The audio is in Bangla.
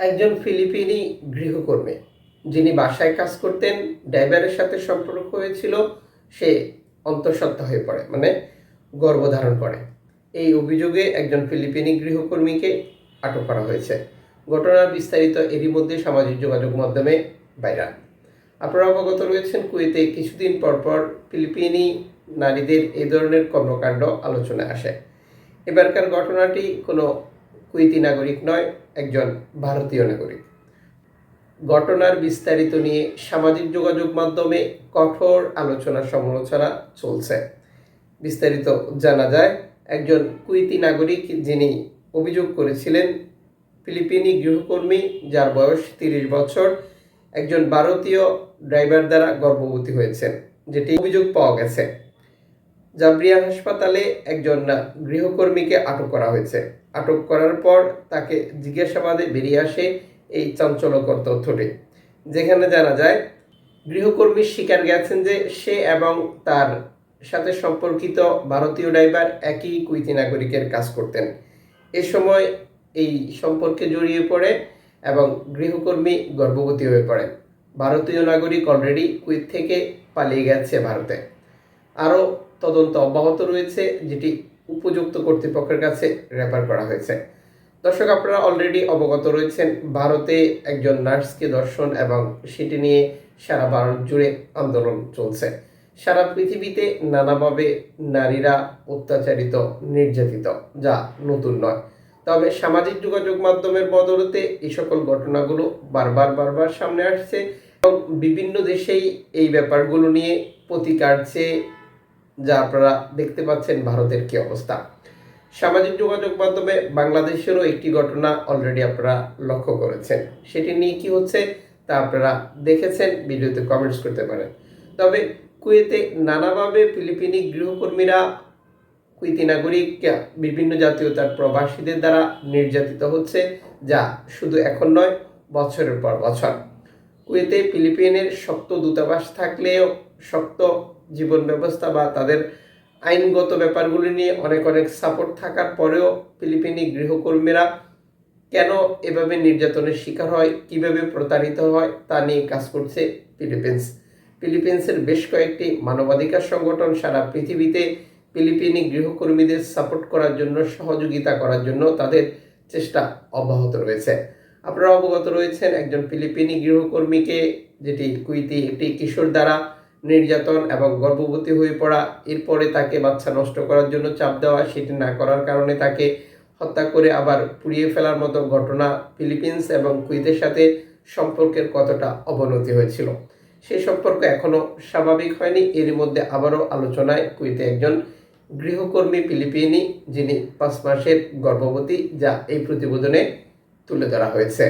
একজন ফিলিপিনি গৃহকর্মী, যিনি বাসায় কাজ করতেন, ড্রাইভারের সাথে সম্পর্ক হয়েছিল, সে অন্তঃসত্ত্বা হয়ে পড়ে মানে গর্ভধারণ করে। এই অভিযোগে একজন ফিলিপিনি গৃহকর্মীকে আটক করা হয়েছে। ঘটনার বিস্তারিত এরই মধ্যে সামাজিক যোগাযোগ মাধ্যমে ভাইরাল। আপনারা অবগত রয়েছেন, কুয়েতে কিছুদিন পর পর ফিলিপিনি নারীদের এই ধরনের কর্মকাণ্ড আলোচনায় আসে। এবারকার ঘটনাটি কোনো কুয়েতি নাগরিক নয়, একজন ভারতীয় নাগরিক। ঘটনার বিস্তারিত নিয়ে সামাজিক যোগাযোগ মাধ্যমে কঠোর আলোচনা সমালোচনা চলছে। বিস্তারিত জানা যায়, একজন কুয়েতি নাগরিক যিনি অভিযোগ করেছিলেন, ফিলিপিনি গৃহকর্মী যার বয়স তিরিশ বছর, একজন ভারতীয় ড্রাইভার দ্বারা গর্ভবতী হয়েছেন, যেটি অভিযোগ পাওয়া গেছে। জাবরিয়া হাসপাতালে একজন গৃহকর্মীকে আটক করা হয়েছে। আটক করার পর তাকে জিজ্ঞাসাবাদে বেরিয়ে আসে এই চাঞ্চল্যকর তথ্যটি। যেখানে জানা যায়, গৃহকর্মী স্বীকার গেছেন যে সে এবং তার সাথে সম্পর্কিত ভারতীয় ড্রাইভার একই কুইতি নাগরিকের কাজ করতেন। এ সময় এই সম্পর্কে জড়িয়ে পড়ে এবং গৃহকর্মী গর্ভবতী হয়ে পড়েন ভারতীয় নাগরিক অলরেডি কুইত থেকে পালিয়ে গেছে ভারতে। আরও তদন্ত অব্যাহত রয়েছে, যেটি উপযুক্ত কর্তৃপক্ষের কাছে রেফার করা হয়েছে। দর্শক, আপনারা অলরেডি অবগত রয়েছেন, ভারতে একজন নার্সকে দর্শন এবং সেটি নিয়ে সারা ভারত জুড়ে আন্দোলন চলছে। সারা পৃথিবীতে নানাভাবে নারীরা অত্যাচারিত, নির্যাতিত, যা নতুন নয়। তবে সামাজিক যোগাযোগ মাধ্যমের বদলতে এই সকল ঘটনাগুলো বারবার বারবার সামনে আসছে এবং বিভিন্ন দেশেই এই ব্যাপারগুলো নিয়ে প্রতিকারছে যা আপনারা দেখতে পাচ্ছেন ভারতের কি অবস্থা। সামাজিক যোগাযোগ মাধ্যমে বাংলাদেশেরও একটি ঘটনা অলরেডি আপনারা লক্ষ্য করেছেন। সেটি নিয়ে কি হচ্ছে তা আপনারা দেখেছেন, ভিডিওতে কমেন্টস করতে পারেন। তবে কুয়েতে নানাভাবে ফিলিপিনি গৃহকর্মীরা কুইতি নাগরিক, বিভিন্ন জাতীয়তার প্রবাসীদের দ্বারা নির্যাতিত হচ্ছে, যা শুধু এখন নয়, বছরের পর বছর। কুয়েতে ফিলিপিনের শক্ত দূতাবাস থাকলেও শক্ত জীবন ব্যবস্থা বা তাদের আইনগত ব্যাপারগুলি নিয়ে অনেক অনেক সাপোর্ট থাকার পরেও ফিলিপিনি গৃহকর্মীরা কেন এভাবে নির্যাতনের শিকার হয়, কীভাবে প্রতারিত হয় তা নিয়ে কাজ করছে ফিলিপিন্স। ফিলিপিন্সের বেশ কয়েকটি মানবাধিকার সংগঠন সারা পৃথিবীতে ফিলিপিনি গৃহকর্মীদের সাপোর্ট করার জন্য, সহযোগিতা করার জন্য তাদের চেষ্টা অব্যাহত রয়েছে। আপনারা অবগত রয়েছেন, একজন ফিলিপিনি গৃহকর্মীকে, যেটি কুইতি একটি কিশোর দ্বারা নির্যাতন এবং গর্ভবতী হয়ে পড়া, এরপরে তাকে বাচ্চা নষ্ট করার জন্য চাপ দেওয়া, সেটি না করার কারণে তাকে হত্যা করে আবার পুড়িয়ে ফেলার মতো ঘটনা ফিলিপিন্স এবং কুইতের সাথে সম্পর্কের কতটা অবনতি হয়েছিল। সেই সম্পর্ক এখনও স্বাভাবিক হয়নি। এর মধ্যে আবারও আলোচনায় কুইতে একজন গৃহকর্মী ফিলিপিনি, যিনি পাঁচ মাসের গর্ভবতী, যা এই প্রতিবেদনে তুলে ধরা হয়েছে।